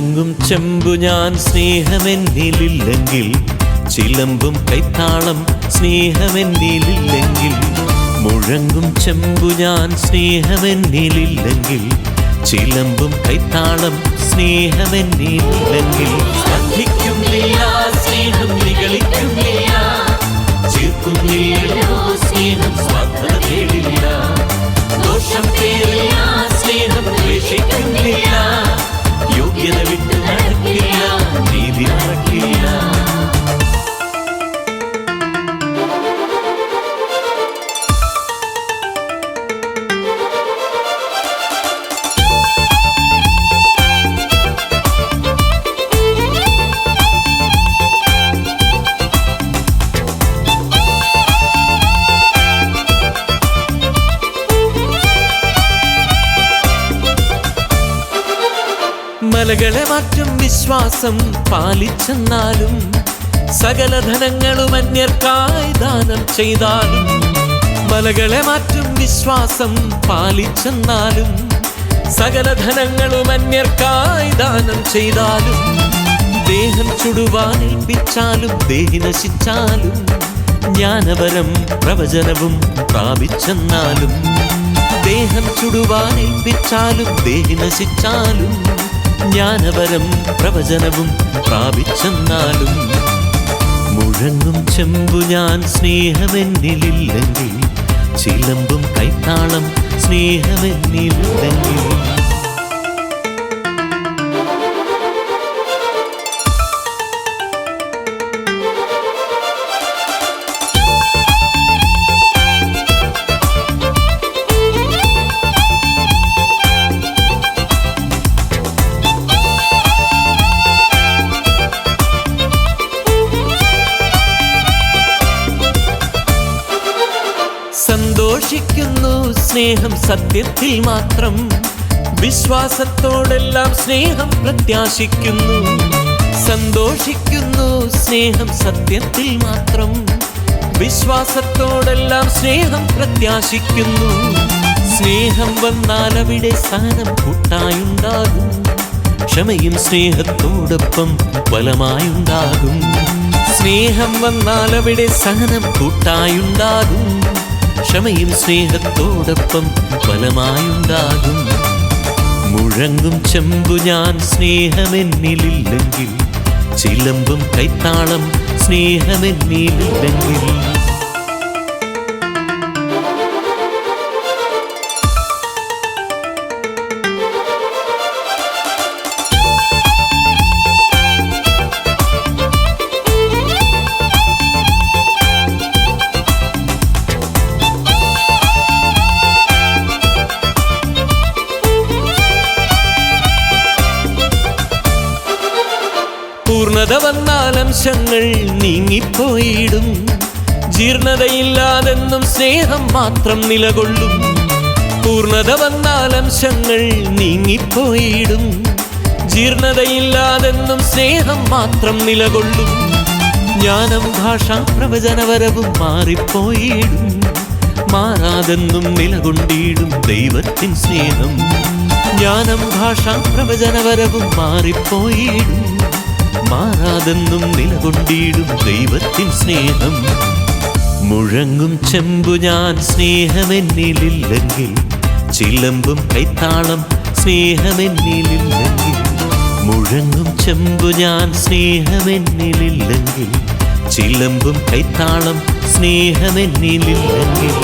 മുഴങ്ങും ചെമ്പു ഞാൻ സ്നേഹമെന്നിലില്ലെങ്കിൽ ചിലമ്പും കൈത്താളം സ്നേഹമെന്നിലില്ലെങ്കിൽ മുഴങ്ങും ചെമ്പു ഞാൻ സ്നേഹമെന്നിലില്ലെങ്കിൽ ചിലമ്പും കൈത്താളം സ്നേഹമെന്നിലില്ലെങ്കിൽ. സ്നേഹം നികളിക്കുന്നില്ല മലകളെ മാറ്റും വിശ്വാസം പാലിച്ചെന്നാലും സകല ധനങ്ങളും അന്യർക്കായി ദാനം ചെയ്താലും മലകളെ മാറ്റും വിശ്വാസം പാലിച്ചെന്നാലും സകല ധനങ്ങളും അന്യർക്കായി ദാനം ചെയ്താലും ദേഹം ചുടുവാനേൽപ്പിച്ചാലും ദേഹി നശിച്ചാലും ജ്ഞാനപരം പ്രവചനവും പ്രാപിച്ചെന്നാലും ദേഹം ചുടുവാനേൽപ്പിച്ചാലും ദേഹി നശിച്ചാലും ജ്ഞാനവരം പ്രവചനവും പ്രാപിച്ചെന്നാലും മുഴങ്ങും ചെമ്പു ഞാൻ സ്നേഹമെന്നിലില്ലെങ്കിൽ ചിലമ്പും കൈത്താളം സ്നേഹമെന്നിലില്ലെങ്കിൽ സ്നേഹം സത്യത്തിൽ മാത്രം. വിശ്വാസത്തോടെല്ലാം സ്നേഹം പ്രത്യാശിക്കുന്നു. സന്തോഷിക്കുന്നു സ്നേഹം സത്യത്തിൽ മാത്രം. വിശ്വാസത്തോടെല്ലാം സ്നേഹം പ്രത്യാശിക്കുന്നു. സ്നേഹം വന്നാൽ അവിടെ സ്ഥാനം കൂട്ടായുണ്ടാകും. ക്ഷമയും സ്നേഹത്തോടൊപ്പം ബലമായുണ്ടാകും. സ്നേഹം വന്നാൽ അവിടെ സഹനം കൂട്ടായുണ്ടാകും. ക്ഷമയും സ്നേഹത്തോടൊപ്പം ഫലമായുണ്ടാകും. മുഴങ്ങും ചെമ്പു ഞാൻ സ്നേഹമെന്നിലില്ലെങ്കിൽ ചിലമ്പും കൈത്താളം സ്നേഹമെന്നിലില്ലെങ്കിൽ. പൂർണത വന്നാൽ അംശങ്ങൾ നീങ്ങിപ്പോയിടും. ജീർണതയില്ലാതെന്നും സ്നേഹം മാത്രം നിലകൊള്ളും. പൂർണത വന്നാൽ അംശങ്ങൾ നീങ്ങിപ്പോയിടും. ജീർണതയില്ലാതെന്നും സ്നേഹം മാത്രം നിലകൊള്ളും. ജ്ഞാനം ഭാഷാ പ്രവചനവരവും മാറിപ്പോയിടും. മാറാതെന്നും നിലകൊണ്ടിടും ദൈവത്തിൻ സ്നേഹം. ജ്ഞാനം ഭാഷാ പ്രവചനവരവും മാറിപ്പോയിടും. മാറാതെന്നും നിലകൊണ്ടിടും ദൈവത്തിൻ സ്നേഹം. മുഴങ്ങും ചെമ്പു ഞാൻ സ്നേഹമെന്നിലില്ലെങ്കിൽ ചിലമ്പും കൈത്താളം സ്നേഹമെന്നിലില്ലെങ്കിൽ മുഴങ്ങും ചെമ്പു ഞാൻ സ്നേഹമെന്നിലില്ലെങ്കിൽ ചിലമ്പും കൈത്താളം സ്നേഹമെന്നിലില്ലെങ്കിൽ.